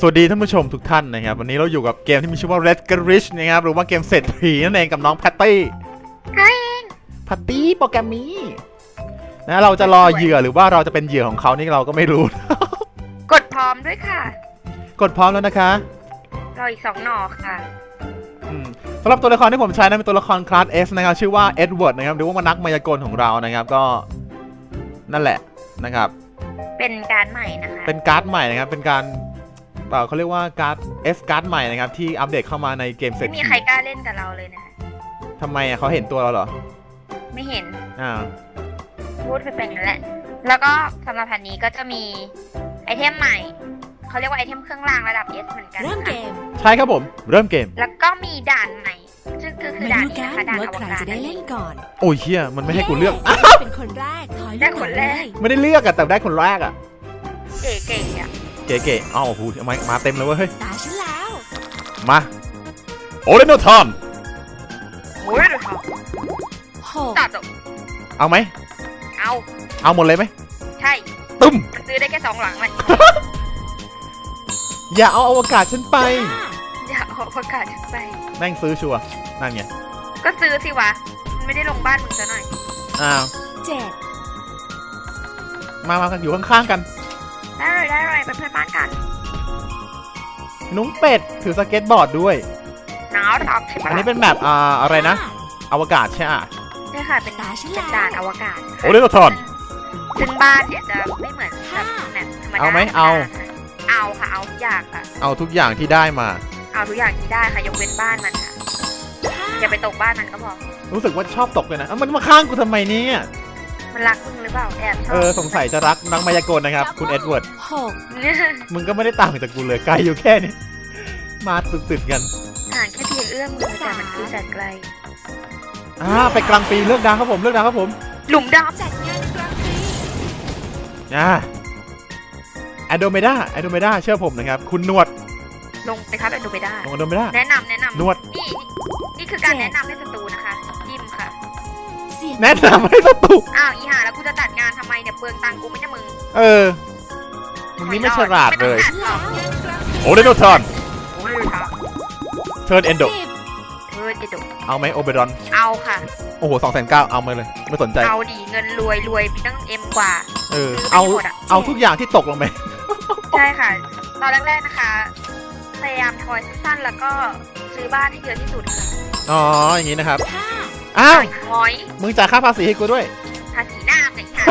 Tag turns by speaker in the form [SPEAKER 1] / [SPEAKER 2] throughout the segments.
[SPEAKER 1] สวัสดีท่านผู้ชมทุกท่านนะครับ วันนี้เราอยู่กับเกมที่มีชื่อว่า Red g r i s h นะครับ หรือว่าเกมเศรษฐีนั่นเองกับน้องแพตตี้
[SPEAKER 2] ใช่เอง
[SPEAKER 1] แพตตี้โปรแกรมมีนะเราจะรอเหยื่อหรือว่าเราจะเป็นเหยื่อของเขานี่เราก็ไม่รู้
[SPEAKER 2] กดพร้อมด้วยค่ะ
[SPEAKER 1] กดพร้อมแล้วนะคะ
[SPEAKER 2] รออีกสองหน่อค่ะ
[SPEAKER 1] อืมสำหรับตัวละครที่ผมใช้นั้นเป็นตัวละครคลาส S นะครับชื่อว่าเอ็ดเวิร์ดนะครับหรือว่านักมายากลของเรานะครับก็นั่นแหละนะครับ
[SPEAKER 2] เป็นการดใหม่นะคะ
[SPEAKER 1] เป็นการ์ดใหม่นะครับ เป็นการ เอ่อเขาเรียกว่าการ์ด S การ์ดใหม่นะครับที่อัปเดตเข้ามาในเกมเศร
[SPEAKER 2] ไม่
[SPEAKER 1] ษ
[SPEAKER 2] มี
[SPEAKER 1] ฐี
[SPEAKER 2] ใครกล้าเล่นกับเราเลยนะคะ
[SPEAKER 1] ทำไมอะเขาเห็นตัวเราเหรอ
[SPEAKER 2] ไม่เห็น
[SPEAKER 1] อ่า
[SPEAKER 2] พูดไปเป็นอย่างนั้นแหละ แล้วก็สำหรับแผ่นนี้ก็จะมีไอเทมใหม่ เขาเรียกว่าไอเทมเครื่องรางระดับ S เหมือนกัน
[SPEAKER 3] เริ่มเก
[SPEAKER 2] ค่ะ
[SPEAKER 3] ม
[SPEAKER 1] ใช่ครับผม เริ่มเกม
[SPEAKER 2] แล้วก็มีด่านใหม่ซึ่งคือคือ
[SPEAKER 3] มา
[SPEAKER 2] ด่าน
[SPEAKER 3] ดู
[SPEAKER 2] นี้
[SPEAKER 3] กั
[SPEAKER 2] นะ
[SPEAKER 3] น
[SPEAKER 2] คะด่าน
[SPEAKER 3] ว่า
[SPEAKER 2] อว
[SPEAKER 3] ใคร
[SPEAKER 2] กาศ
[SPEAKER 3] จะได้เล่นก่อน
[SPEAKER 1] โอ้ยเชี่ยมันไม่ให้กูเลือก
[SPEAKER 3] ย้
[SPEAKER 1] อะ
[SPEAKER 3] เป็นคนแรกถอย
[SPEAKER 2] ได้คนแรก
[SPEAKER 1] ไม่ได้เลือกอะแต่ได้คนแรกอะ
[SPEAKER 2] เก๋ๆอะ
[SPEAKER 1] เก๋ๆเอ้าโอ้โหมามาเต็มเลยเว้ยเฮ้ย
[SPEAKER 3] ตาฉันแล้ว
[SPEAKER 1] มาโอเลโนทอน
[SPEAKER 2] โอ้ยดูเขา
[SPEAKER 3] หก
[SPEAKER 2] ตัดจบ
[SPEAKER 1] เอาไหม
[SPEAKER 2] เอา
[SPEAKER 1] เอาหมดเลยไหม
[SPEAKER 2] ใช่
[SPEAKER 1] ตุ้ม
[SPEAKER 2] มันซื้อได้แค่สองหลังมัน
[SPEAKER 1] อย่าเอาอวกาศฉันไป
[SPEAKER 3] ห้า
[SPEAKER 2] อย่าเอาประกาศฉันไป
[SPEAKER 1] แม่งซื้อชัวร์นั่นไง
[SPEAKER 2] ก็ซื้อสิวะมันไม่ได้ลงบ้านมึงซะหน่อย
[SPEAKER 1] อ้าว
[SPEAKER 3] เจ็ด
[SPEAKER 1] มามากันอยู่ข้างๆกัน
[SPEAKER 2] ได้เลยได้เลยเป็นเพื่อนบ้านกัน
[SPEAKER 1] นุ้งเป็ดถือสเก็ตบอร์ดด้วย
[SPEAKER 2] หนาวรับใช่ปะ
[SPEAKER 1] อันนี้เป็นแบบอ่าอะไรนะ
[SPEAKER 3] ห้า
[SPEAKER 1] อวกาศใช่อะ
[SPEAKER 2] ใช่ค่ะเป็น
[SPEAKER 3] ตาฉัน
[SPEAKER 2] เป็น
[SPEAKER 3] แล้ว
[SPEAKER 2] ด่านอวกาศ
[SPEAKER 1] โอเลโนทอน
[SPEAKER 2] ซึ่งบ้านเนี่ยจะไม่เหมือนแบบแบบธรรมดา
[SPEAKER 1] เอาไหม
[SPEAKER 2] ธรรด
[SPEAKER 1] เอา
[SPEAKER 2] เอาค่ะเอาทุกอย่างค่ะ
[SPEAKER 1] เอาทุกอย่างที่ได้มา
[SPEAKER 2] เอาทุกอย่างที่ได้ค่ะยกเว้นบ้านมันค่ะ
[SPEAKER 3] ห้า
[SPEAKER 2] อย่าไปตกบ้านมันก็พอ
[SPEAKER 1] รู้สึกว่าชอบตกเลยนะเอ้ามันมาข้างกูทำไมเนี่ย
[SPEAKER 2] มันรักมึงหรือเปล่าแอบชอ
[SPEAKER 1] เอบอสงสัยจะรักนักมายากลนะครับ คุณเอ็ดเวิร์ด
[SPEAKER 3] หก
[SPEAKER 2] เนี่ย
[SPEAKER 1] มึงก็ไม่ได้ต่างจากกูเลยไกลอยู่แค่นี้มาติดๆกัน
[SPEAKER 2] ห่างแค่เพียงเอื้อมมือแต่มันคือแสนไกล
[SPEAKER 1] อ่าไปกลางปีเลือกดาวครับผมเลือกดาวครับผม
[SPEAKER 2] หลุมด
[SPEAKER 3] จัดงานกลางปี
[SPEAKER 1] อ่าแอดโดเมดาแอดโดเมดาเชื่อผมนะครับ คุณหนวดำ
[SPEAKER 2] ลงไปครับดูไปได้
[SPEAKER 1] ลงแอดโดเมดา
[SPEAKER 2] แนะนำแนะนำ
[SPEAKER 1] นวด
[SPEAKER 2] นี่นี่นี่คือการแนะนำให้ศัตรูนะคะจิ้มค่ะ
[SPEAKER 3] เสียง
[SPEAKER 1] แนะนำให้สตุ
[SPEAKER 2] อ้าวอีห่าแล้วกูจะจัดงานทำไมเนี่ยเปลืองตังค์กูไม่ใช่มึง
[SPEAKER 1] เออมึงนี่ไม่ฉลาดเลย
[SPEAKER 2] ไม่ต้องจัดหรอก
[SPEAKER 3] งานกลางปี
[SPEAKER 1] โอเดโนทอน
[SPEAKER 2] โอ้ยค่ะ
[SPEAKER 1] เทิร์นเอนโด
[SPEAKER 3] สิบ
[SPEAKER 2] เฮ้ยจะดุ
[SPEAKER 1] เอาไหมโอเบรอน
[SPEAKER 2] เอาค่ะ
[SPEAKER 1] โอ้โหสองแสนเก้าเอามาเลย ไม่สนใจ
[SPEAKER 2] เอาดีเงินรวยรวยมีตั้งเอ็มกว่า
[SPEAKER 1] เออ เอา
[SPEAKER 2] ไม่หมดอะ
[SPEAKER 1] เอาทุกอย่างที่ตกลงไป
[SPEAKER 2] ใช่ค่ะ ตอนแรกๆนะคะ พยายามทอยสั้นๆ แล้วก็ซื้อบ้านให้เยอะที่สุดค่ะ
[SPEAKER 1] อ๋อ อย่างนี้นะครับ
[SPEAKER 3] ห้า
[SPEAKER 1] อ้าว
[SPEAKER 2] หอย
[SPEAKER 1] มึงจ่ายค่าภาษีให้กูด้วย
[SPEAKER 2] ภาษีหน้าไหนค่ะ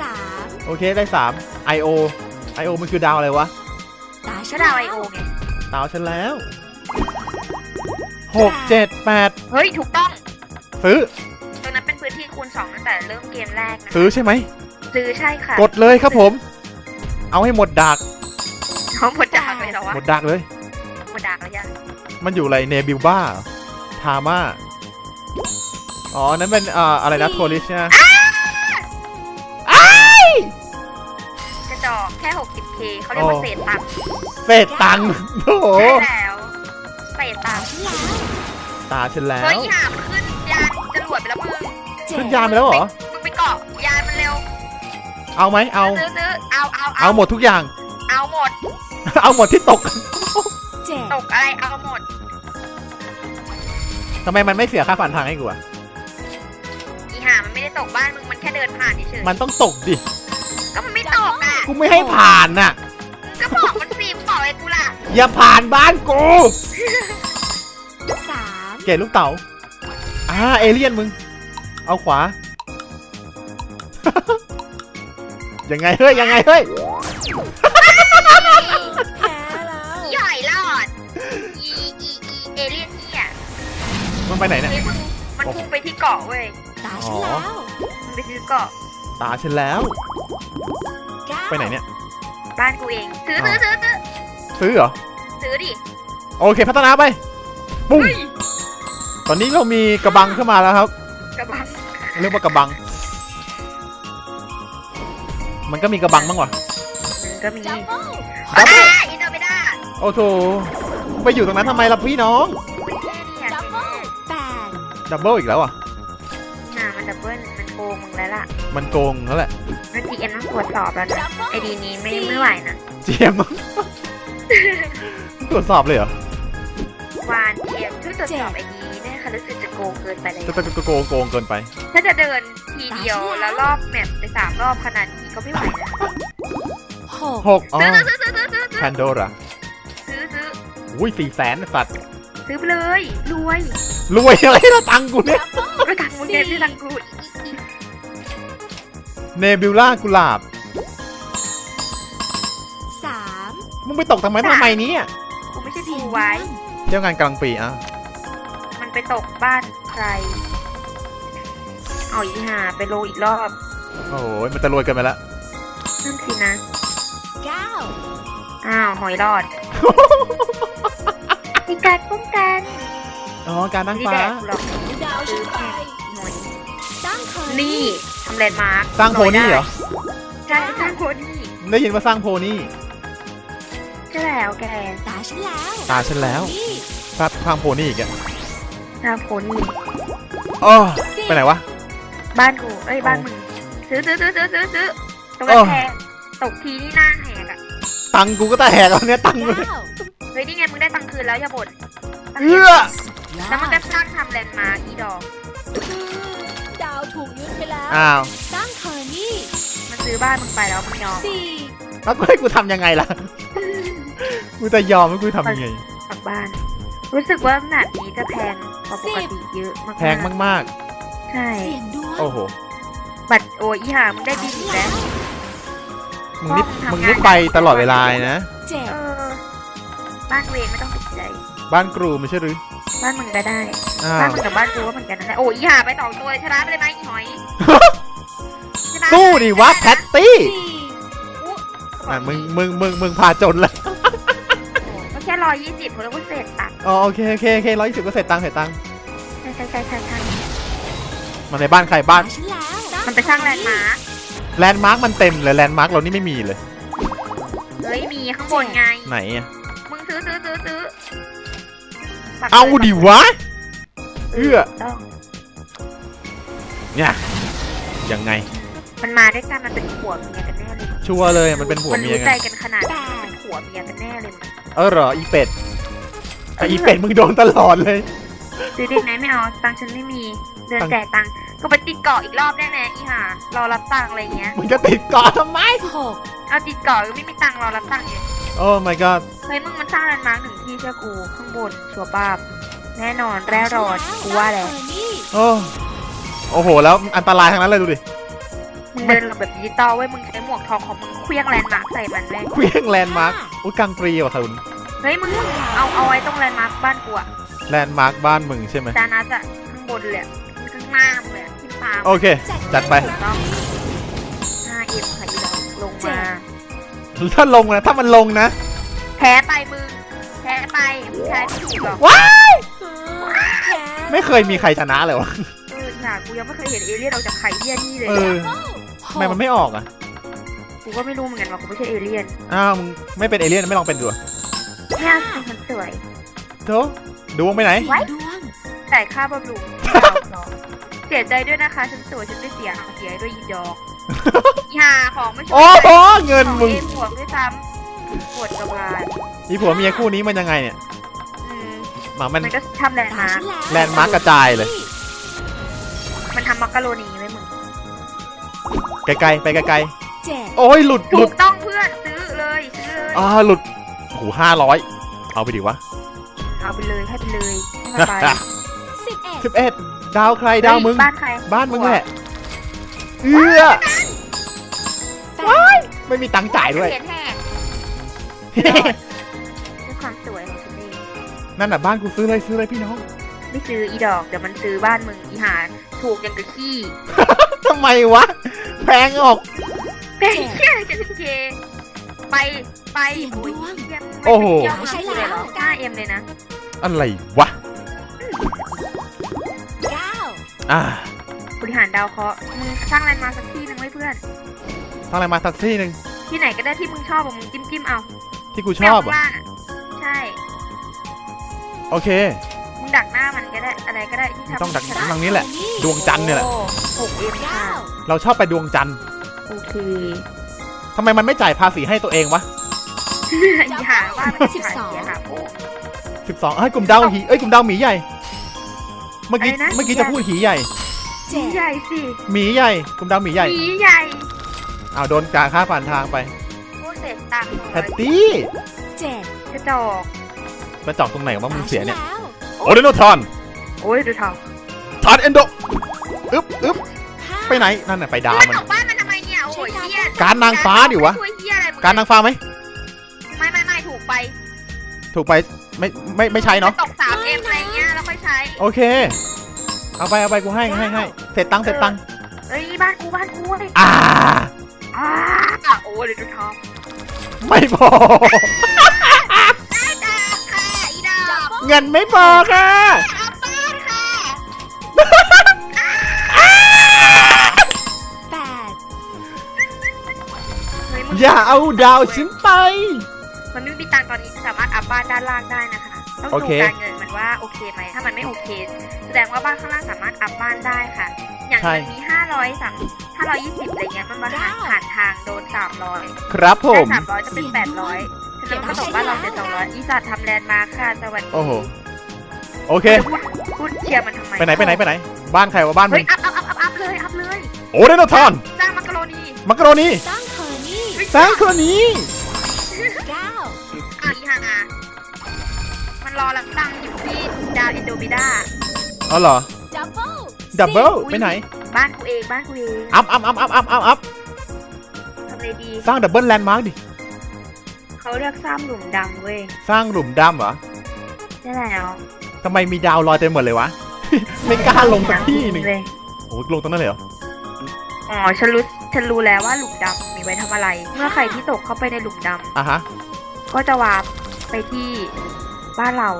[SPEAKER 3] สาม
[SPEAKER 1] โอเคได้ 3 IO IO มันคือดาวอะไรวะ
[SPEAKER 3] ตาฉั
[SPEAKER 2] ก็
[SPEAKER 3] น
[SPEAKER 2] ดา
[SPEAKER 3] แล้ว
[SPEAKER 2] ไอโอไง
[SPEAKER 1] ดาวฉันแล้วหกเจ็ดแปด
[SPEAKER 2] เฮ้ย ถูกต้อง
[SPEAKER 1] ซื้อ
[SPEAKER 2] ตรงนั้นเป็นพื้นที่คูณสองตั้งแต่เริ่มเกมแรกนะ
[SPEAKER 1] ซื้อใช่ไหม
[SPEAKER 2] ซื้อใช่ค่ะ
[SPEAKER 1] กดเลยครับผม เอาให้หมดดัก
[SPEAKER 2] เขาหมดดากเลยเหรอวะ
[SPEAKER 1] หมดดักเลย
[SPEAKER 2] หมดดากแล้วยัง
[SPEAKER 1] มันอยู่อะไรเนบิวบ้า ทาม่าอ๋อ นั้นเป็นอ่าอะไรนะ โทริชนะ
[SPEAKER 2] กระจอกแค่ 60k เขาเรียกว่าเศษตังค์
[SPEAKER 1] เศษตังค์โอ้โห
[SPEAKER 2] ใช่แล้วเศษ
[SPEAKER 3] ตา
[SPEAKER 2] ตังค์
[SPEAKER 3] ฉันแล้ว
[SPEAKER 1] ตาฉันแล้ว
[SPEAKER 2] เฮ้ยหามขึ้นยานจรวดไปแล้วมึง
[SPEAKER 3] เจ็ด
[SPEAKER 1] ขึ้นยานไปแล้วเหรอ
[SPEAKER 2] มึงไปเกาะยานมันเร็ว
[SPEAKER 1] เอาไหมเอา
[SPEAKER 2] ซื้อซื้อเอาเอา
[SPEAKER 1] เอาหมดทุกอย่าง
[SPEAKER 2] เอาหมด
[SPEAKER 1] เอาหมดที่ตก
[SPEAKER 3] เจ็ด
[SPEAKER 2] ตกอะไรเอาหมด
[SPEAKER 1] ทำไมมันไม่เสียค่าผ่านทางให้กูอะ
[SPEAKER 2] อีห่ามันไม่ได้ตกบ้านมึงมันแค่เดินผ่านเฉย
[SPEAKER 1] มันต้องตกดิ
[SPEAKER 2] ๆก็มันไม่ตกอะ
[SPEAKER 1] กูไม่ให้ผ่านน่ะ
[SPEAKER 2] มึงก็บอกมันสิมึงบอกไอ้กูล่ะ
[SPEAKER 1] อย่าผ่านบ้านกู
[SPEAKER 3] สาม
[SPEAKER 1] เกตลูกเต๋าอ่าเอเลี่ยนมึง เอาขวา ยังไงเฮ้ยยังไงเฮ้ย มันไปไหนเนี่ย
[SPEAKER 2] เฮ้ยมึงมันพุ่งไปที่เกาะเว้ย
[SPEAKER 3] ตาฉันแล้ว
[SPEAKER 2] มันไปซื้อเกาะ
[SPEAKER 1] ตาฉันแล้ว
[SPEAKER 3] เก้า
[SPEAKER 1] ไปไหนเนี่ย
[SPEAKER 2] บ้านกูเอง ซื้อซื้อซื้อซื้อ
[SPEAKER 1] ซื้อเหรอ
[SPEAKER 2] ซื้อดิ
[SPEAKER 1] โอเคพัฒนาไป ปุ้ง
[SPEAKER 2] เฮ้ย
[SPEAKER 1] ตอนนี้เรามีกระบังขึ้นมาแล้วครับ
[SPEAKER 2] กระบัง
[SPEAKER 1] เรียกว่ากระบัง มันก็มีกระบังบ้างวะ
[SPEAKER 2] มันก็มี
[SPEAKER 3] ดับเบิ้ล
[SPEAKER 1] ดับเบิ้ล
[SPEAKER 2] อ่าอินโดไม่ได้
[SPEAKER 1] โอ้โถไปอยู่ตรงนั้นทำไมล่ะพี่น้อง
[SPEAKER 3] ด
[SPEAKER 1] ดับเบิลอีกแล้วอะ
[SPEAKER 2] น่ามันดับเบิ้ลมันโกงมึงแล้วล่ะ
[SPEAKER 1] มันโกงแล้วแหละ
[SPEAKER 2] เมื่อกี้เอ็มต้องตรวจสอบแล้วนะ
[SPEAKER 3] ดับเบิ้ล
[SPEAKER 2] ไอดีนี้ไม่ไม่ไหวนะ
[SPEAKER 1] เจียม ตรวจสอบเลยเหรอ
[SPEAKER 2] วานเทียมช่วยตรวจสอบไอดีเนี่ยค่ะรู้สึกจะโกงเกินไปเลย
[SPEAKER 1] จะเป็นโกงโกงเกินไป
[SPEAKER 2] ถ้าจะเดินทีเดียวแล้วรอบแมปไปสามรอบขนาดนี้ก็ไม่ไหวนะ
[SPEAKER 3] หก
[SPEAKER 1] หกอ๋อ
[SPEAKER 2] ซื้อซื้อซื้อซื้อซื้อ
[SPEAKER 1] แพนโดรา
[SPEAKER 2] ซื้อซื้อ
[SPEAKER 1] อุ้ยสี่แสนสัตว์
[SPEAKER 2] ซื้อไปเลยรวย
[SPEAKER 1] รวยอะไรละตังค์กูเนี่ย
[SPEAKER 2] ก็ตังค์มึงเก็บที่ตังค์กู
[SPEAKER 1] เนบิวล่ากุหลาบ
[SPEAKER 3] สาม
[SPEAKER 1] มึงไปตกทำไมทำไมเนี้
[SPEAKER 2] กูไม่ใช่ทูไว้
[SPEAKER 1] เที่ยวงานกลางปีอะ
[SPEAKER 2] มันไปตกบ้านใคร เอาอีห่าไปโลอีกรอบ
[SPEAKER 1] โอ้ยมันจะรวยเกันไปแล้ว
[SPEAKER 2] นั่นสินะ
[SPEAKER 3] เก้า
[SPEAKER 2] อ้าวหอยรอดมีการป้องกัน
[SPEAKER 1] อ๋อ การนั่ง
[SPEAKER 2] นี่
[SPEAKER 1] ฟ้า
[SPEAKER 2] แดกกูหรอก
[SPEAKER 3] ดาวฉันไป
[SPEAKER 2] หอย
[SPEAKER 3] สร้างคอ
[SPEAKER 2] นี่ ทำแลนด์มาร์ค
[SPEAKER 1] สร้างโพนี่เหรอ
[SPEAKER 2] ใช่สร้างโพนี่
[SPEAKER 1] ได้ยินว่าสร้างโพนี่
[SPEAKER 2] ใช่แล้วแก
[SPEAKER 3] ตาฉันแล้ว
[SPEAKER 1] ตาฉันแล้ว
[SPEAKER 3] นี่
[SPEAKER 1] สร้างสร้างโพนี่อีกอะ
[SPEAKER 2] สร้างโพนี่
[SPEAKER 1] อ๋อไปไหนวะ
[SPEAKER 2] บ้านกูเอ้ยบ้านมึงซื้อซื้อซื้อซื้อซื้อซื้อตรงกระแพงตกทีนี่หน้าแหกอะ
[SPEAKER 1] ตังค์กูก็ตะแหกแล้วเนี่ยตังค์กู
[SPEAKER 3] เก้า
[SPEAKER 2] เฮ้ยนี่ไงมึงได้ตังค์คืนแล้วอย่าบ่น
[SPEAKER 1] เอื้อ
[SPEAKER 2] แล้วมันก็สร้างทำแลนด์มาร์คอีดอก
[SPEAKER 3] ดาวถูกยึดไปแล้ว
[SPEAKER 1] อ้าว
[SPEAKER 3] สร้างคอนี่
[SPEAKER 2] มันซื้อบ้านมึงไปแล้วมึงยอม
[SPEAKER 3] สี่
[SPEAKER 1] แล้วกูให้กูทำยังไงล่ะ กูจะยอมแล้วกูทำยังไง
[SPEAKER 2] กลับบ้าน รู้สึกว่าแบบนี้จะแพงกว่าปกติเยอะมากๆ
[SPEAKER 1] แพงมาก
[SPEAKER 2] ใช่
[SPEAKER 3] เสียงดวง
[SPEAKER 1] ๆ โอ้โห
[SPEAKER 2] บัตรโอ้ยอีห่ามึงได้ดีอีกแล้ว
[SPEAKER 1] มึงนี่มึงนี่ไปตลอดเวลาเลยนะ
[SPEAKER 3] เจ็ด
[SPEAKER 2] เออ บ้านเวรไม่ต้องติดใจ
[SPEAKER 1] บ้านกรูไม่ใช่หรือ
[SPEAKER 2] บ้านมึงก็ได้
[SPEAKER 1] อ้า
[SPEAKER 2] บ้าน
[SPEAKER 1] ว
[SPEAKER 2] มึงกับบ้านกูก็เหมือนกันนั่นแหละโอ้ยอีห่าไปสองตัวชนะไปเลยไหมอีหอยชนะ
[SPEAKER 1] สู้ดิวะแพตตี้
[SPEAKER 3] สี่
[SPEAKER 2] อุ๊ย
[SPEAKER 1] อะมึงมึงมึงมึงพาจนละ
[SPEAKER 2] ก็แค่ร้อยยี่สิบแล้วก็เสร็จตัด
[SPEAKER 1] อ๋อโอเคโอเคโอเคร้อยสิบก็เสร็จตังค์เสร็จตังค์
[SPEAKER 2] ใช่ใช่ใช่ใช่ใช่
[SPEAKER 1] มาในบ้านใครบ้าน
[SPEAKER 3] ตาฉันแล้ว
[SPEAKER 2] มันไปสร้างแลนด์มาร์ค
[SPEAKER 1] แลนด์มาร์กมันเต็มเลยแลนด์มาร์กเรานี่ไม่มีเลย
[SPEAKER 2] เฮ้ยมีข้างบนไง
[SPEAKER 1] ไหนอะ
[SPEAKER 2] มึงซื้อซื้อซื้อซื้อ ปัก
[SPEAKER 1] เอา
[SPEAKER 2] ลย
[SPEAKER 1] ดิวะ เอื้อ
[SPEAKER 2] ต้อง
[SPEAKER 1] เนี่ย ยังไง
[SPEAKER 2] มันมาด้วยกันมันเป็นผัวเมียกันแน่เลย
[SPEAKER 1] ชัวร์เลยมันเป็นผัว
[SPEAKER 2] มัน
[SPEAKER 1] เมีย
[SPEAKER 2] รู้
[SPEAKER 1] ไง
[SPEAKER 2] ใจกันขนาดนี้เป็นผัวเมียกันแน่เลยมึง
[SPEAKER 1] เออเหรออีเป็ดแต่อีเป็ดมึงโดนตลอดเลย
[SPEAKER 2] ซื้อได้ไหมไม่เอาตังค์ฉันไม่มีเดิน
[SPEAKER 1] ตังค์
[SPEAKER 2] แจกตังค์ก็ไปติดเกาะอีกรอบได้ไหมอีห่ารอรับตังค์อะไรเงี้ย
[SPEAKER 1] มึงจะติดเกาะทำไม
[SPEAKER 3] หก
[SPEAKER 2] เอาติดเกาะก็ไม่มีตังค์รอรับตังค์อยู่
[SPEAKER 1] โอ้ my god
[SPEAKER 2] เฮ้ยมึงมันสร้างแลนด์มาร์คหนึ่งที่ เชื่อกูข้างบนชัวร์ป้าบแน่นอนแร่รอดกูว่าแหละ
[SPEAKER 3] สร้งคอนี่
[SPEAKER 1] โอ้โอ้โห แล้วอันตรายทั้งนั้นเลยดูดิ
[SPEAKER 2] มึงเดินลงแบบดิจิตอลเว้ยมึงใช้หมวกทองของมึงเคลี้ยงแลนด์มาร์คใส่มันเลย
[SPEAKER 1] เครื่องแลนด์มาร์กอุ้ยกลางปรีว่ะคุณ
[SPEAKER 2] เฮ้ยมึงเอาเอาไว้ตรงแลนด์มาร์คบ้านกูอะ
[SPEAKER 1] แลนด์มาร์กบ้านมึงใช่ไหม
[SPEAKER 2] จานัสอะข้างบนเลยอะข้างหน้ามึงเลยอะที่ฟ้า
[SPEAKER 1] โอเค จัดไป
[SPEAKER 2] ถูกต้อง5 m ค่ะอีดอกลงมา
[SPEAKER 1] ถ้าลงนะถ้ามันลงนะ
[SPEAKER 2] แพ้ไปมึงแพ้ ไปมึงใช้ไม่ถูกหรอก
[SPEAKER 1] ว้า
[SPEAKER 3] แพ้
[SPEAKER 1] ไม่เคยมีใครชนะเลยวะ
[SPEAKER 2] เอออย่ากูยังไม่เคยเห็นเอเลี่ยนออกจากไข่เหี้ยนี่เลย
[SPEAKER 1] เออทำไมมันไม่ออกอะ
[SPEAKER 2] กูก็ไม่รู้เหมือนกันว่ากูไม่ใช่เอเลี่ยน
[SPEAKER 1] อ้าวมึงไม่เป็นเอเลี่ยนไม่ลองเป็นดูอะ
[SPEAKER 2] เนี่ยมันสวย
[SPEAKER 1] โถดวงไปไหน
[SPEAKER 3] เสียงดวง
[SPEAKER 2] จ่ายค่าบำรุงเสียใจด้วยนะคะฉันสวยฉันไม่เสียเอาเสียด้วยอีดอกอีห่าของไม่ช่วย
[SPEAKER 1] โอ้โหเงิน
[SPEAKER 2] ของ
[SPEAKER 1] มึง
[SPEAKER 2] เอ็มหัวด้วยซ้ำ ปวดกระบาล
[SPEAKER 1] อีผัวเมียคู่นี้มันยังไงเนี่ย
[SPEAKER 2] อืม
[SPEAKER 1] หมามัน
[SPEAKER 2] มันก็ทำแลนด์
[SPEAKER 3] ตา
[SPEAKER 2] มาร์
[SPEAKER 3] ฉั
[SPEAKER 2] คน
[SPEAKER 3] แล้ว
[SPEAKER 1] แลนด์มาร์คกระจายเลย
[SPEAKER 2] มันทำมักกะโรนีไว้มึง
[SPEAKER 1] ไกลๆไปไกล
[SPEAKER 3] เจ็ด
[SPEAKER 1] ๆโอ้ยหลุดห
[SPEAKER 2] ถู
[SPEAKER 1] ลุด
[SPEAKER 2] กต้องเพื่อนซื้อเลยซื้อเลย
[SPEAKER 1] อ่าหลุดโอ้โหห้าร้อยเอาไปดิวะ
[SPEAKER 2] เอาไปเลยให้ไปเลยให้มันไป
[SPEAKER 3] สิบเอ็ด
[SPEAKER 1] สิบเอ็ดดาวใครดาวมึง
[SPEAKER 2] เฮ้ยบ้านใคร
[SPEAKER 1] บ้านมึงแหละเอื้อ
[SPEAKER 3] แปด
[SPEAKER 1] ไม่มีตังค์จ่ายด้วย
[SPEAKER 2] เห็นแห่ ด้วยความสวยของฉันเอง
[SPEAKER 1] นั่นน่ะบ้านกูซื้อเลยซื้อเลยพี่น้อง
[SPEAKER 2] ไม่ซื้ออีดอกเดี๋ยวมันซื้อบ้านมึงอีหานถูกอย่างกับขี้
[SPEAKER 1] ทำไมวะแพงออก
[SPEAKER 2] เป็นเชี่ยจะถึงเคไปไปโอ้ยเยี่ยม
[SPEAKER 1] โอ้โห
[SPEAKER 2] ใช้แล้ว 9M เลยนะ
[SPEAKER 1] อะไรวะ
[SPEAKER 3] เก้า
[SPEAKER 1] อ่า
[SPEAKER 2] บริหารดาวเคราะห์มึงสร้างแลนด์มาร์คสักที่หนึ่งไว้เพื่อน
[SPEAKER 1] ทำอะไรมาแท็กซี่หนึ่ง
[SPEAKER 2] ที่ไหนก็ได้ที่มึงชอบอะมึงจิ้มจิ้มๆเอา
[SPEAKER 1] ที่กูชอบ
[SPEAKER 2] แมว
[SPEAKER 1] อะ
[SPEAKER 2] ข้างล่างอะใช่
[SPEAKER 1] โอเค
[SPEAKER 2] มึงดักหน้ามันก็ได้ อะไรก็ได้ที่ทำ
[SPEAKER 1] ต้องดัก
[SPEAKER 2] ชนะ
[SPEAKER 1] ทางนี้แหละ ดวงจันทร์เนี่ยแหละ
[SPEAKER 2] โอ้หกเอ็มค่ะ
[SPEAKER 3] เก้า
[SPEAKER 1] เราชอบไปดวงจันทร์
[SPEAKER 2] โอเค
[SPEAKER 1] ทำไมมันไม่จ่ายภาษีให้ตัวเองวะ
[SPEAKER 2] อีหาว่ามันสิบสองค่ะโอ้
[SPEAKER 1] สิบสองเอ้ยกลุ่มดาวหีเอ้ยกลุ่มดาวหมีใหญ่ เมื่อกี้
[SPEAKER 2] อะไรนะ
[SPEAKER 1] เมื่อกี้จะพูดหีใหญ่
[SPEAKER 3] เจ็ด
[SPEAKER 2] ใหญ่สิ
[SPEAKER 1] หมีใหญ่ กลุ่มดาวหมีใหญ่
[SPEAKER 2] หมีใหญ่
[SPEAKER 1] อ้าวโดนกาค่าผ่านทางไป
[SPEAKER 2] พูดเสร็จตังค์
[SPEAKER 1] แพตตี้
[SPEAKER 3] เจ็ด
[SPEAKER 2] กระจอก
[SPEAKER 1] มาจอกตรงไหนวะมึงเสียเนี่ย
[SPEAKER 3] ตาฉัแล้ว
[SPEAKER 1] โอเดโนทอน
[SPEAKER 2] โอ้ยดูเท่า
[SPEAKER 1] ทอนเอนโดอึ๊บอึ๊บ
[SPEAKER 3] ห้า
[SPEAKER 1] ไปไหน นั่นน่ะไปดาว
[SPEAKER 2] มัน
[SPEAKER 1] มัน
[SPEAKER 2] ออกบ้านมันทำไมเนี่ย โอ้ยเหี้ย
[SPEAKER 1] การนางฟ้าดิวะ
[SPEAKER 2] ช่วยเหี้ยอะไรมึง
[SPEAKER 1] การนางฟ้าไหม
[SPEAKER 2] ไม่ไม่ไม่ถูกไป
[SPEAKER 1] ถูกไปไม่ไม่ไม่ใช่เนาะ
[SPEAKER 2] ตกสามเอ็มอะไรเงี้ยแล้วค่อยใช้
[SPEAKER 1] โอเค เอาไปเอาไปกูให้ให้ให้เสร็จตังค์เสร็จตังค์
[SPEAKER 2] เอ้ยบ้านกูบ้านกูเลย
[SPEAKER 1] อ่า
[SPEAKER 2] อ่าโอ้ยดูเท่า
[SPEAKER 1] ไม่พอ
[SPEAKER 2] ได้จ้าค่ะอีดอก
[SPEAKER 1] เงินไม่พอค่ะ
[SPEAKER 2] เอาบ้านค่ะ
[SPEAKER 3] แปด
[SPEAKER 2] เฮ้ยมึง
[SPEAKER 1] อย่าเอาดาวฉันไป
[SPEAKER 2] มันไม่มีตังค์ตอนนี้สามารถอัพบ้านด้านล่างได้นะคะ ต้อง
[SPEAKER 1] โอ
[SPEAKER 2] ดู
[SPEAKER 1] เค
[SPEAKER 2] การเงินมันว่าโอเคไหม ถ้ามันไม่โอเค แสดงว่าบ้านข้างล่างสามารถอัพบ้านได้ค่ะ อย่าง
[SPEAKER 1] ใช่
[SPEAKER 2] มันมีห้าร้อยสามห้าร้อยยี่สิบอะไรเงี้ยมันมาผ่านผ่านทางโดนสามร้อย
[SPEAKER 1] ครับผ
[SPEAKER 2] ได้
[SPEAKER 1] ม
[SPEAKER 2] สามร้อยจะเป็นแปดร้อยฉะนั้นมันก็ตกบ้านเราเป็นสองร้อยอีสัตว์ทำแลนด์มาร์คค่ะสวัสดี
[SPEAKER 1] โอ้โห โอเค
[SPEAKER 2] พูดพูดเชียร์มันทำไม
[SPEAKER 1] ไปไหนไปไหนไปไหน บ้านใครวะบ้านมึ
[SPEAKER 2] เฮ้ย
[SPEAKER 1] ง
[SPEAKER 2] อัพอัพอัพอัพอัพเลยอัพเลย
[SPEAKER 1] โอเดโนทอน
[SPEAKER 2] สร้างมักกะโรนี
[SPEAKER 1] มักกะโรนี
[SPEAKER 3] สร้างคอนี่
[SPEAKER 1] สร้างคนนี้
[SPEAKER 3] เก้า
[SPEAKER 2] อะอีห่ามันรอหลังตั้งอยู่ที่ดาวเอนโดมิดา
[SPEAKER 1] อ๋อเหรอ
[SPEAKER 3] ดับเบิล
[SPEAKER 1] ดับเบิล
[SPEAKER 2] อุ๊ย
[SPEAKER 1] ไปไหน
[SPEAKER 2] บ้านกูเองบ้านกูเอง
[SPEAKER 1] อัพอัพอัพอัพอัพอัพอัพ
[SPEAKER 2] ทำไงดี
[SPEAKER 1] สร้างดับเบิลแลนด์มาร์กดิ
[SPEAKER 2] เขาเรียกซ้ำหลุมดำเว้ย
[SPEAKER 1] สร้างหลุมดำเหรอ
[SPEAKER 2] ใช่แล้ว
[SPEAKER 1] ทำไมมีดาวลอยเต็มหมดเลยวะ ไม่กล้าลงสักที่หนึ่ง
[SPEAKER 2] เลย
[SPEAKER 1] โอ้ยลงตรงนั้นเลยเหรอ
[SPEAKER 2] อ๋อฉันรู้ฉันรู้แล้วว่าหลุมดำมีไว้ทำอะไร เมื่อใครที่ตกเข้าไปในหลุมด
[SPEAKER 1] อะฮะำ
[SPEAKER 2] ก็จะวาร์ปไปที่บ้านเรา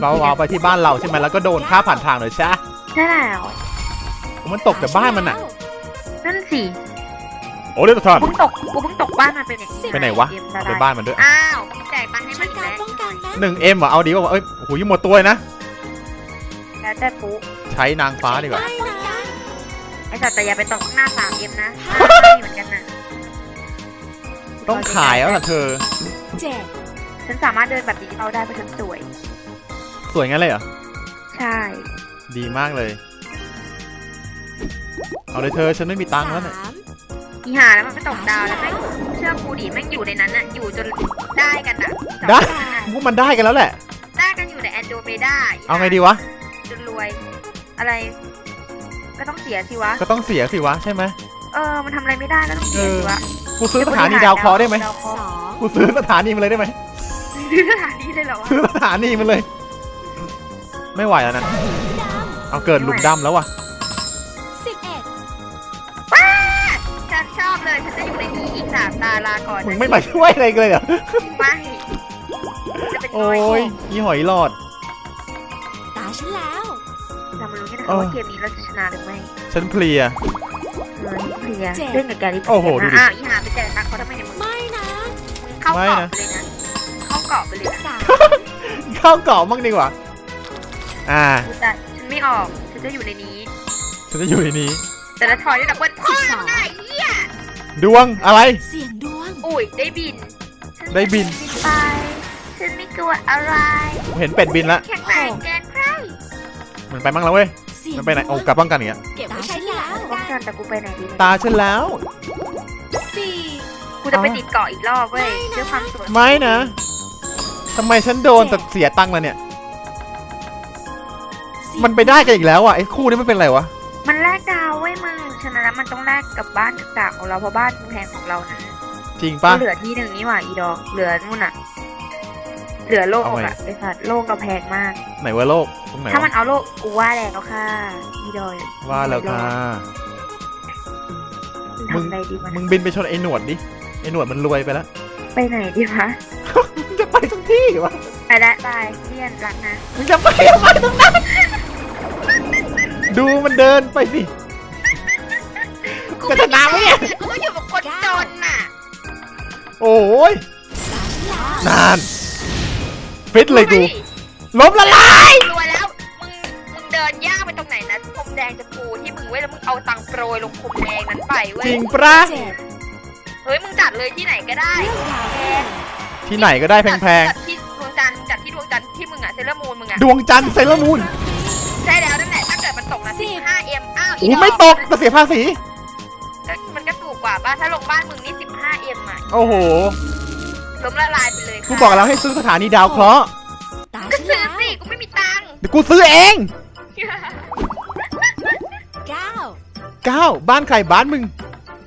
[SPEAKER 1] เราเอาไปที่บ้านเราใช่ไหมแล้วก็โดนค่าผ่านทางเลยใช่ปะ
[SPEAKER 2] ใช่แล้ว
[SPEAKER 1] มันตกแต่บ้านมันอะ
[SPEAKER 2] นั่นสิ
[SPEAKER 1] โอเดโนทอน
[SPEAKER 2] กูเพิ่งตกกูเพิ่งตกบ้านมันเป็นอย่าง
[SPEAKER 1] ไปไหนวะ
[SPEAKER 2] เอ็ม
[SPEAKER 1] ไปบ้านมันด้วย
[SPEAKER 2] อ้าวแจกตังค์ให้
[SPEAKER 3] ใช้
[SPEAKER 2] มันอีก
[SPEAKER 3] การ
[SPEAKER 2] แล้ว
[SPEAKER 3] ป้องกันนะ
[SPEAKER 1] หนึ่งเอ็มเหรอเอาดีว่าเอ้ยโอ้โหยังหมดตัวเลยนะ
[SPEAKER 2] แล้วแต่ปุ๊
[SPEAKER 1] ใช้นางฟ้าดีกว่า
[SPEAKER 3] ไม่นะ
[SPEAKER 2] ไอ้สัตว์แต่อย่าไปตกข้างหน้าสามเอ็มนะไม่เหมือนกันนะ
[SPEAKER 1] ต้องขายแล้วล่ะเธอ
[SPEAKER 3] เจ็ด
[SPEAKER 2] ฉันสามารถเดินแบบดิจิตอลได้เพราะฉันสวย
[SPEAKER 1] สวยงั้นเลยเหรอ
[SPEAKER 2] ใช่
[SPEAKER 1] ดีมากเลย เอาเลยเธอฉันไม่มีตังค์แล้วเนี่ย
[SPEAKER 3] สาม
[SPEAKER 2] อีหาแล้วมันไปตกดาวแล้วแม่งเชื่อกูดิแม่งอยู่ในนั้นอะอยู่จนได้กันอะ
[SPEAKER 1] ได้
[SPEAKER 2] สองคนอะ
[SPEAKER 1] พวกมันได้กันแล้วแหละ
[SPEAKER 2] ได้กันอยู่ในแอนโดเมดา
[SPEAKER 1] เอาไงดีวะ
[SPEAKER 2] จนรวย อะไร ก็ต้องเสียสิวะ
[SPEAKER 1] ก็ต้องเสียสิวะใช่ไหม
[SPEAKER 2] เออ มันทำอะไรไม่ได้ก็ต้องเสียสิวะ
[SPEAKER 1] กูซื้อสถานีดาวเคราะห์ได้ไหม
[SPEAKER 2] ดาวเค
[SPEAKER 3] ส
[SPEAKER 2] ราะห์
[SPEAKER 3] อง
[SPEAKER 1] กูซื้อสถานีมันเลยได้ไหม
[SPEAKER 2] ซื้อสถานีเลยเหรอวะ
[SPEAKER 1] ซื้อสถานีมันเลย ไม่ไหวแล้วนะ
[SPEAKER 3] ด
[SPEAKER 1] เอาเกิดหลุมดำแล้วว่ะำ
[SPEAKER 3] สิบเอ็ด
[SPEAKER 2] ฉันชอบเลย ฉันจะอยู่ในนี้อีกสามตาลาก่อน
[SPEAKER 1] มึง
[SPEAKER 2] นะ
[SPEAKER 1] ไม่มาช่วยอะไรเลยเหรอ
[SPEAKER 2] ไม่จะเป็น
[SPEAKER 1] โอ้ยอีหอยหลอด
[SPEAKER 3] ตาฉันแล้ว
[SPEAKER 2] เรามาลุ้นกันนะ
[SPEAKER 1] เอ
[SPEAKER 2] คะ
[SPEAKER 1] อ
[SPEAKER 2] ว่าเกมนี้เราจะชนะหรือไม่
[SPEAKER 1] ฉันเพลีย
[SPEAKER 2] เออเคลียร์เล่นกับแกรี่
[SPEAKER 1] โอ้โหดูดิ
[SPEAKER 2] อ้าวอีหาไปแจกตังค์เขาทำไมเนี่ยมึง
[SPEAKER 3] ไม่นะ
[SPEAKER 2] เข้า
[SPEAKER 1] ไม่
[SPEAKER 2] เกาะ
[SPEAKER 1] นะ
[SPEAKER 2] ไปเลยนะเข้าเกาะไปเลยนะ
[SPEAKER 3] สาม
[SPEAKER 1] เข้าเกาะมั่งดีกว่า อ่า
[SPEAKER 2] กูจะฉัน ไม่ออกฉันจะอยู่ในนี้
[SPEAKER 1] ฉันจะอยู่ในนี้
[SPEAKER 2] แต่ละทอยได้ดับเบิลพ่อมึงได้เหี้ย
[SPEAKER 1] ดวงอะไร
[SPEAKER 3] เสียงดวง
[SPEAKER 2] อุ้ยได้บินฉัน
[SPEAKER 1] ได้บิน
[SPEAKER 2] ไปฉันไม่กลัวอะไร
[SPEAKER 1] ผมเห็นเป็ดบินแล้ว
[SPEAKER 2] แข็งแรงแกนใคร
[SPEAKER 1] มันไปมั่งแล้วเว้ย
[SPEAKER 3] เสียง
[SPEAKER 1] มันไปไหน
[SPEAKER 3] ดวง
[SPEAKER 1] โอ้กลับบ้างกันอย่างเงี้ย
[SPEAKER 3] เก็บไว้ใช้แล้ว
[SPEAKER 2] ป้องกันแต่กูไปไหนดี
[SPEAKER 1] ตาฉันแล้ว
[SPEAKER 3] สี่
[SPEAKER 2] กูจะไปติดเกาะอีกรอบเว้ยด้วยความสวย
[SPEAKER 1] ไม่นะทำไมฉันโดนแต่เสียตังค์ละเนี่ย
[SPEAKER 3] เสียง
[SPEAKER 1] มันไปได้กันอีกแล้วอะไอ้คู่นี้มันเป็นอะไรวะ
[SPEAKER 2] มันแลกดาวเว้ยมึงฉะนั้นแล้วมันต้องแลกกับบ้านต่างๆของเราเพราะบ้านมึงแพงของเรานะ
[SPEAKER 1] จริงปะ
[SPEAKER 2] เหลือที่หนึ่งนี่หว่าอีดอกเหลือนู่นอะเหลือโลก
[SPEAKER 1] เอาไง
[SPEAKER 2] อะไอสัตว์โลกเราแพงมาก
[SPEAKER 1] ไหนวะโลกตรงไหน
[SPEAKER 2] ถ้ามั
[SPEAKER 1] วะ
[SPEAKER 2] นเอาโลกกูว่าแล้วค่ะอีดอย
[SPEAKER 1] ว่าแล้วค่ะ
[SPEAKER 2] มึงทำอะไรดีวะ
[SPEAKER 1] มึงบินไปชนไอ้หนวดดิไอ้หนวดมันรวยไปแล้ว
[SPEAKER 2] ไปไหนดีวะ
[SPEAKER 1] มึงจะไปทุกที่วะ
[SPEAKER 2] ไปละบายเรียนรักนะ
[SPEAKER 1] มึงจะไปทำไมตรงนั้น ดูมันเดินไปสิจะชนะไหมเนี่ย
[SPEAKER 2] กูก็อยู่กับคนจนน่ะ
[SPEAKER 1] โอ้ย
[SPEAKER 3] สามแล้ว
[SPEAKER 1] นานฟิตเลยกูล้มละลาย
[SPEAKER 2] รวยแล้ว มึง มึงเดินย่างไปตรงไหนนะพรมแดงจะปูที่มึงไว้ยแล้วมึงเอาตังค์โปรยลงพรมแดงนั้นไปเว้ย
[SPEAKER 1] จริงปะ
[SPEAKER 3] เจ็ด
[SPEAKER 2] เฮ้ย มึงจัดเลยที่ไหนก็ได้
[SPEAKER 3] เลือกดาว
[SPEAKER 2] แพ
[SPEAKER 3] ที่
[SPEAKER 2] ง
[SPEAKER 1] ที่ไหนก็ได้แพง
[SPEAKER 2] จัดที่ดวงจันทร์จัดที่ดวงจันทร์ที่มึงอะเซเลอร์มูนมึงอะ
[SPEAKER 1] ๆ ดวงจันทร์เซเลอร์มูน
[SPEAKER 2] ใช่แล้ว นั่นแหละถ้าเกิดมันตกนะ15 m อ้าว
[SPEAKER 1] โอ้ไม่ตกแต่เสียภาษี
[SPEAKER 2] ก็มันก็ถูกกว่าป่ะถ้าลงบ้านมึงนี่15 m อะ
[SPEAKER 1] โอ้โห
[SPEAKER 2] ล้มละลายไปเลยค่ะ
[SPEAKER 1] กูบอกแล้วให้ซื้อสถานีดาวเคราะห์
[SPEAKER 3] ตา
[SPEAKER 2] ก็
[SPEAKER 3] ฉัน
[SPEAKER 2] ซื้อ
[SPEAKER 3] แล้ว
[SPEAKER 2] สิกูไม่มีตังค์
[SPEAKER 1] เดี๋ยวกูซื้อเอง
[SPEAKER 3] เก้า
[SPEAKER 1] เก้าบ้านใครบ้านมึง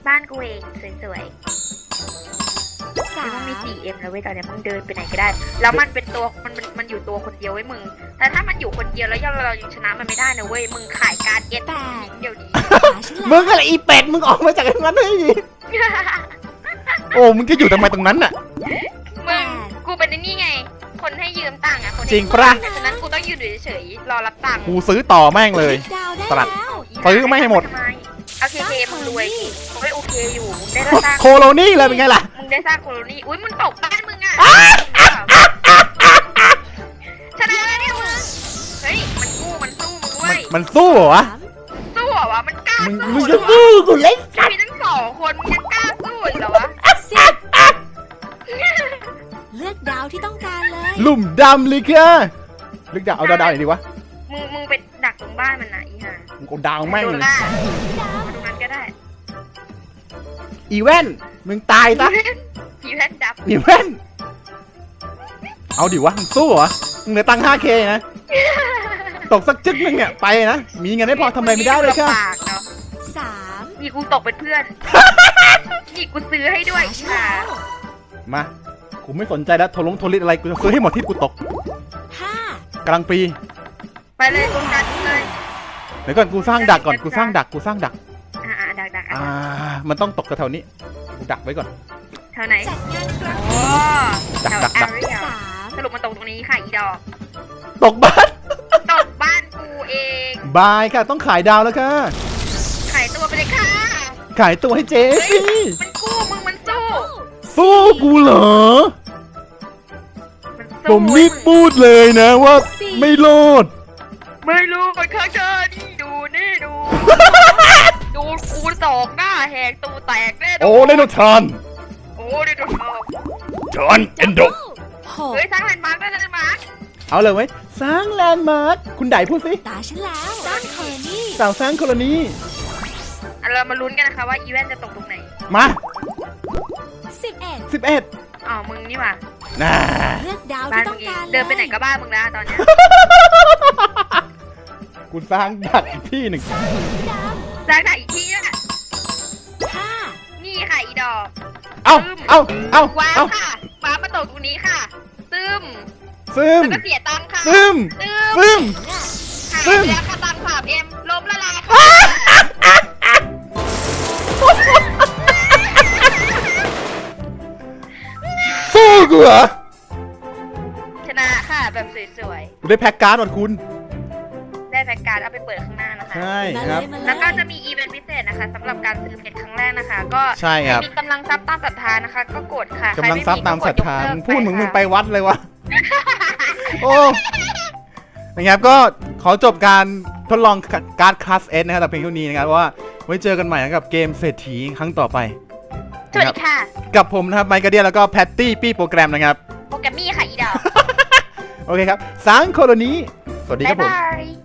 [SPEAKER 2] บ้านกูเองสวยๆ
[SPEAKER 3] สา
[SPEAKER 2] มัน
[SPEAKER 3] ม
[SPEAKER 2] มี 4M แล้วเว้ยตอนเนี้ยมึงเดินไปไหนก็ได้ แล้วมันเป็นตัวมันมัน มันอยู่ตัวคนเดียวไว้ยมึง แต่ถ้ามันอยู่คนเดียวแล้วเรายังชนะมันไม่ได้นะเว้ย มึงขายการเอ็นเดียวดี
[SPEAKER 3] ตาฉัน
[SPEAKER 1] มึ
[SPEAKER 3] แล้ว
[SPEAKER 1] งอะไรอีเป็ดมึงออกมาจากตรงนั้นเลยโอ้มึงจะอยู่ทำไมตรงนั้นน่ะ
[SPEAKER 2] มึงกูเป็นไอ้นี่ไง คนให้ยืมตังค์อะคนให้
[SPEAKER 1] จริงปะ
[SPEAKER 2] ฉะนั้นกูต้องยืนอยู่เฉยๆรอรับตังค์
[SPEAKER 1] กูซื้อต่อแม่งเลย
[SPEAKER 3] ดาวได้
[SPEAKER 1] ตลาด
[SPEAKER 3] แล้ว
[SPEAKER 1] ซื้อไม่ให้หมด
[SPEAKER 2] ทำเอาเคเคมึงรวยสิเฮ้ยโอเคอยู่มึงได้สร้าง
[SPEAKER 1] โคโลนี่เลยเป็นไงล่ะ
[SPEAKER 2] มึงได้สร้างโคโลนีอุ้ยมึงตกบ้านมึงอะ มึงเว้
[SPEAKER 1] มัน
[SPEAKER 2] ย
[SPEAKER 1] มันสู้เหรอวะ
[SPEAKER 3] สาม
[SPEAKER 2] สู้เหรอวะมันกล้า
[SPEAKER 1] มึง
[SPEAKER 2] สู้
[SPEAKER 1] มึง
[SPEAKER 2] เหร
[SPEAKER 1] จะ
[SPEAKER 2] อวะ
[SPEAKER 1] สู้กูเล่น
[SPEAKER 2] มีทั้งสองคนมึงยังกล้าสู้อีกเหรอวะ
[SPEAKER 3] สิบเลือกดาวที่ต้องการเลย
[SPEAKER 1] หลุมดำเลยค่ะลึกดาวเอาดาวดาวหน่อยดีวะ
[SPEAKER 2] มึงมึงไปดักตรงบ้านมันนะอีห่า
[SPEAKER 1] มึงเอาดาวแม่ง
[SPEAKER 2] โดน
[SPEAKER 1] เลย
[SPEAKER 2] ล่า
[SPEAKER 3] ดาว
[SPEAKER 2] มาตรงนั้นก็ได้
[SPEAKER 1] อีแว่นมึงตายซะ
[SPEAKER 2] ผีแพทย์ดับ
[SPEAKER 1] อีแว่นเอาดิวะมึงสู้เหรอมึงเหลือตังค์ 5k นะ ตกสักจึ๊กนึงเนี่ยไปนะ มีเงินไม่พอทำอะไรไม่ได้เลยค่ะ
[SPEAKER 2] ลำบากเนาะ
[SPEAKER 3] สาม
[SPEAKER 2] มีกูตกเป็นเพื่อน นี่กูซื้อให้ด้วย
[SPEAKER 3] ตา
[SPEAKER 2] อี
[SPEAKER 3] ฉัน
[SPEAKER 2] ห่า
[SPEAKER 3] แล้ว
[SPEAKER 1] มากูไม่สนใจแล้วโทรลงโทรลิตอะไรกูจะซื้อให้หมดที่กูตก
[SPEAKER 3] ห้ากำ
[SPEAKER 1] ลังปี
[SPEAKER 2] ไปเลยตรงนั้นเลย
[SPEAKER 1] เดี๋ยวก่อนกูสร้างดักก่อนกูสร้างดักกูสร้างดัก
[SPEAKER 2] อ่าอ่าดักดัก
[SPEAKER 1] อ่า
[SPEAKER 2] อ่า
[SPEAKER 1] มันต้องตกแถวๆนี้กูดักไว้ก่อน
[SPEAKER 2] แถวไหน
[SPEAKER 3] จัดงานครั้ง
[SPEAKER 2] โอ้
[SPEAKER 1] ดัก
[SPEAKER 2] แถว
[SPEAKER 1] ดัก
[SPEAKER 2] แอ
[SPEAKER 1] ดัก
[SPEAKER 2] เรีย
[SPEAKER 3] สาม
[SPEAKER 2] สรุปมันตรงตรงนี้ค่ะอีดอก
[SPEAKER 1] ตกบ้าน
[SPEAKER 2] ตกบ้านกูเอง
[SPEAKER 1] บายค่ะ ต้องขายดาวแล้วค่ะ
[SPEAKER 2] ขายตัวไปเลยค่ะ
[SPEAKER 1] ขายตัวให้เจ๊สิ
[SPEAKER 2] มันกู้มึงมันสู้
[SPEAKER 1] สู้กูเหรอ
[SPEAKER 2] มัน
[SPEAKER 1] ผ
[SPEAKER 2] สู้
[SPEAKER 1] มรีบพูดเลยนะว่า ไม่โลด
[SPEAKER 2] ไม่รู้มันข้างเธอนี่ดูนี่ดู ดูกูสอกหน้าแหกตูแตกแน่นน
[SPEAKER 1] โอ้ไดโนทรอน
[SPEAKER 2] โอ้ไดโนทรอน
[SPEAKER 1] ทรอนเอนโด
[SPEAKER 3] หก
[SPEAKER 2] เฮ้ยสร้างแลนด์มาร์กได้แลนด์มาร์ก
[SPEAKER 1] เอาเลยไหมสร้างแลนด์มาร์คคุณไดพูดสิ
[SPEAKER 3] ตาฉันแล้วสร้างคอลนี่
[SPEAKER 1] สาวสร้างโคโลนี
[SPEAKER 2] อะเรามาลุ้นกันนะคะว่าอีเวนต์จะตกตรงไหน
[SPEAKER 1] มา
[SPEAKER 3] สิบเอ็ด
[SPEAKER 1] 11
[SPEAKER 2] อ๋อมึงนี่หว่า
[SPEAKER 1] น่า
[SPEAKER 3] เลือกดาว
[SPEAKER 2] บ้า
[SPEAKER 3] ที่
[SPEAKER 2] น
[SPEAKER 3] ต้
[SPEAKER 2] มึ
[SPEAKER 3] อง
[SPEAKER 2] งเอง
[SPEAKER 3] การ
[SPEAKER 2] เดินไปไหนก็บ้านมึงแล้วตอนเนี้ย
[SPEAKER 1] กูสร้างดักอีกที่หนึ่ง
[SPEAKER 3] ดาว
[SPEAKER 2] สร้างไหนอีกทีอะ
[SPEAKER 3] ห้า
[SPEAKER 2] นี่ค่ะอีดอก
[SPEAKER 1] เอ้าเอ้าเอ้า
[SPEAKER 2] ว้าว
[SPEAKER 1] เอ้า
[SPEAKER 2] ค่ะว้าวมาตกตรงนี้ค่ะซึม
[SPEAKER 1] ซึม
[SPEAKER 2] แล้วก็เสียตังค์ค่ะ
[SPEAKER 1] ซึม
[SPEAKER 2] ซึม
[SPEAKER 1] ซึม
[SPEAKER 3] เนี่ย
[SPEAKER 2] หาย
[SPEAKER 1] ซึม
[SPEAKER 2] ไปแล้วค่ะตังค์สามเอ็มล้มละลายค่ะ
[SPEAKER 1] สู้กูเหรอ
[SPEAKER 2] ชนะค่ะแบบสวย
[SPEAKER 1] กูได้แพ็กการ์ดหมดคุณ
[SPEAKER 2] ๆได้ แพ็กการ์ดเอาไปเปิดข้างหน้านะคะ
[SPEAKER 1] ใช่
[SPEAKER 3] มา
[SPEAKER 1] ค
[SPEAKER 3] เล
[SPEAKER 1] รับ
[SPEAKER 3] ยมาเลย
[SPEAKER 2] แล้วก็จะมีอีเวนต์พิเศษนะคะสำหรับการซื้อเพชรครั้งแรกนะคะ ก็
[SPEAKER 1] ใช่ครับ
[SPEAKER 2] มีกำลังทรัพย์ตามศรัทธานะคะ ก็กดค่ะ
[SPEAKER 1] กำลังทรัพย์ตามศรัทธา
[SPEAKER 2] ใคร
[SPEAKER 1] มึ
[SPEAKER 2] ไง
[SPEAKER 1] พูดเหมือนมึงไป
[SPEAKER 2] ค่ะ
[SPEAKER 1] วัดเลยวะ โอ้นะครับก็ขอจบการทดลองการ์ดคลาสเอสนะครับแต่เพียงเท่านี้นะครับเพราะว่าไว้เจอกันใหม่นะครับเกมเศรษฐีครั้งต่อไป
[SPEAKER 2] สวัสดีค่ะ
[SPEAKER 1] กับผมนะครับไมค์กาเดียแล้วก็แพตตี้ปี้โปรแกรมนะครับ
[SPEAKER 2] โปรแกรมมี่ค่ะอีดอก
[SPEAKER 1] โอเคครับสางโคโลนี้ สวัสดีค
[SPEAKER 2] บ๊า
[SPEAKER 1] รั
[SPEAKER 2] ย
[SPEAKER 1] บผม
[SPEAKER 2] บาย